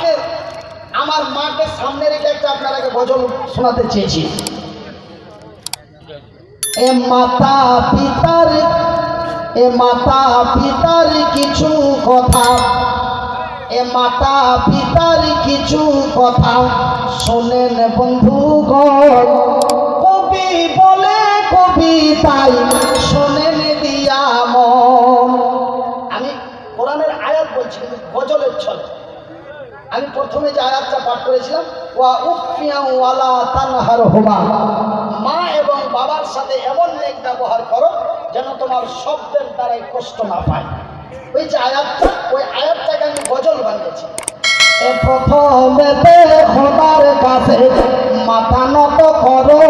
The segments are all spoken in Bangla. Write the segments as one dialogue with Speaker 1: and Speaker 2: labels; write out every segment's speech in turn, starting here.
Speaker 1: মাকে, আমার মাকে সামনে রেখে একটা গজল শোনাতে চেয়েছি। এ মাতা পিতার, এ মাতা পিতার কিছু কথা, এ মাতা পিতার কিছু কথা শোনেন কবি বলে কবিতাই শোনেন প্রথমে যে আয়াতটা পাঠ করেছিলাম, ওয়া উফিয়া ওয়ালা তানহার হোমা মা এবং বাবার সাথে এমন লেগ ব্যবহার করো যেন তোমার শব্দের দ্বারাই কষ্ট না পায়। ওই যে আয়াতটা, ওই আয়াতটাকে আমি গজল বানিয়েছি। প্রথমে খোদার কাছে মাথা নত করো।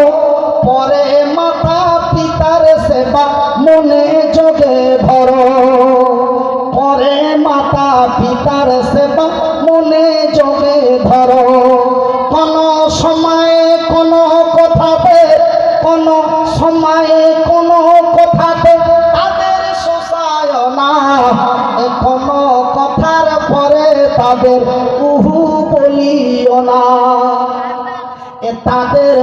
Speaker 1: সময়ে কোনো কথাতে, কোন সময়ে কোনো কথাতে তাদের শোষায় না এ কথার পরে তাদের উহু বলিও না। এ তাদের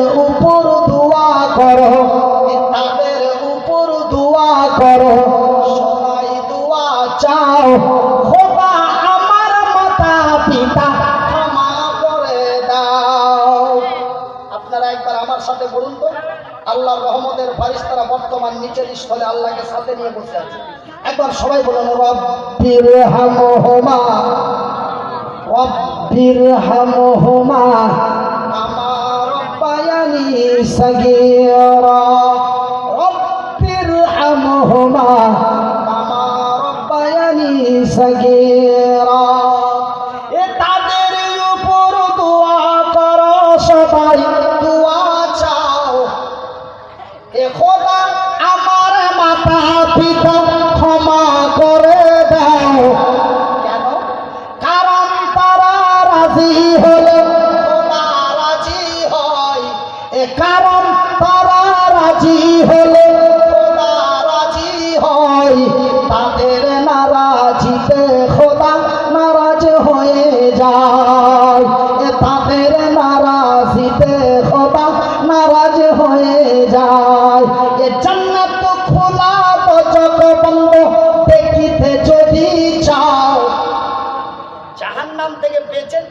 Speaker 1: সাথে বলুন তো। আল্লাহর রহমতের ফারিস্তারা বর্তমান নিচের স্থলে আল্লাহকে সাথে নিয়ে বসে আছে। একবার সবাই বলুন রব্বির আমার আমার মাতা পিতা ক্ষমা করে দাও। কারণ তারা হলে এ কারণ তারা রাজি হলে রাজি হয়। তাদের নারাজিতে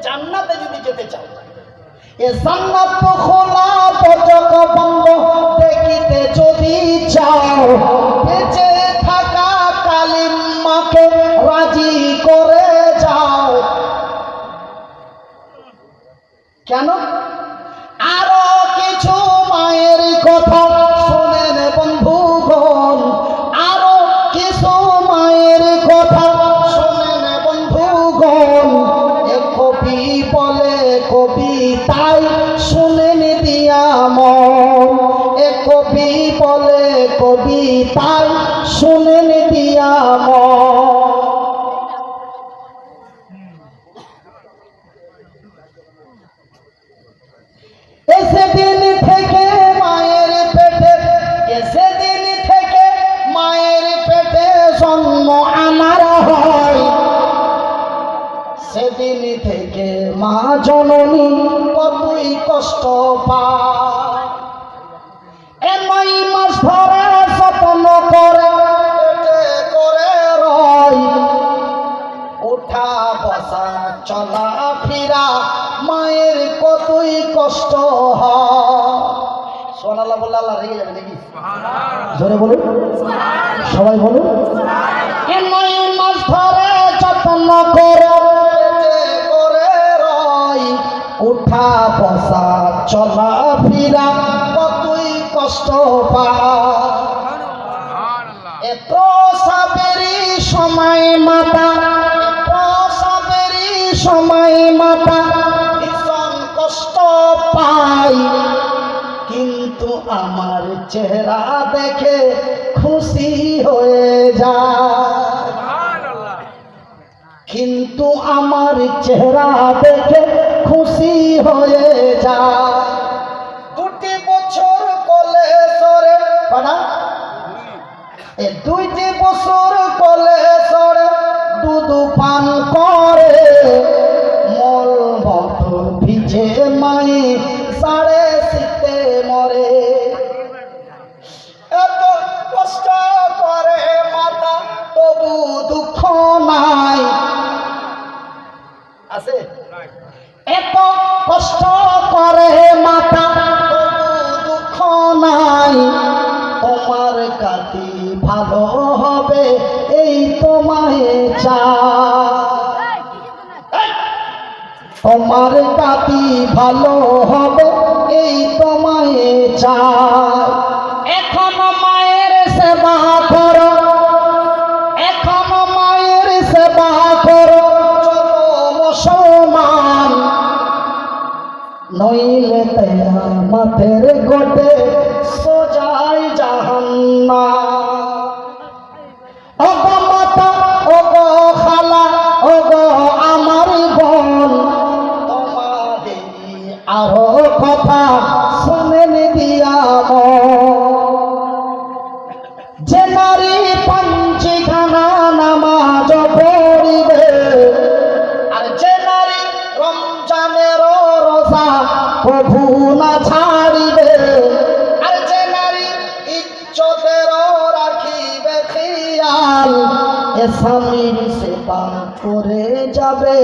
Speaker 1: জান্নাতে যদি যেতে চাও, এ জান্নাত খোলা তো চোখ বন্ধ দেখিতে যদি চাও, বেঁচে থাকা কালিম মাকে রাজি করে যাও। কেন? তাই শুনেন দিয়া এ কবি বলে কবি তাই শুনেন দিয়া মন। এসে থেকে মায়ের পেটে, এসে দিন থেকে মায়ের পেটে হয়। সেদিন থেকে মা জননী কষ্ট পায়। এ নয় মাস ধরে যত্ন করে করে রয় ওঠা বসা চলা ফিরা মায়ের কতই কষ্ট সোনাল্লাহ বললে আল্লাহ রেগে যাবে নাকি? জোরে বলুন। সবাই বলুন। এ নয় মাস ধরে যত্ন করে চলা ফিরা কতই কষ্ট পায়। এ প্রসাবেরই সময় মাতা এ প্রসাবেরই সময় মাতা ভীষণ কষ্ট পাই। কিন্তু আমার চেহারা দেখে খুশি হয়ে যায়। কিন্তু আমার চেহারা দেখে খুশি হয়ে যা। দুটি বছর কলে সরে পানা দুইটি বছর কলে সরে দুধ পান
Speaker 2: কাটি ভালো হবে, এই তোমায় চায় এখন মায়ের সেবা করো, এখন মায়ের সেবা করো মুসলমান। নইলে তেরা মাথের গোটে খেয়াল এ সে সেবা করে যাবে,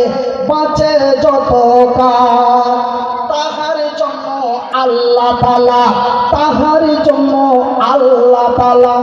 Speaker 2: বাঁচে যত কাল। তাহার জন্য আল্লাহ তালা, তাহার জন্য আল্লাহ তালা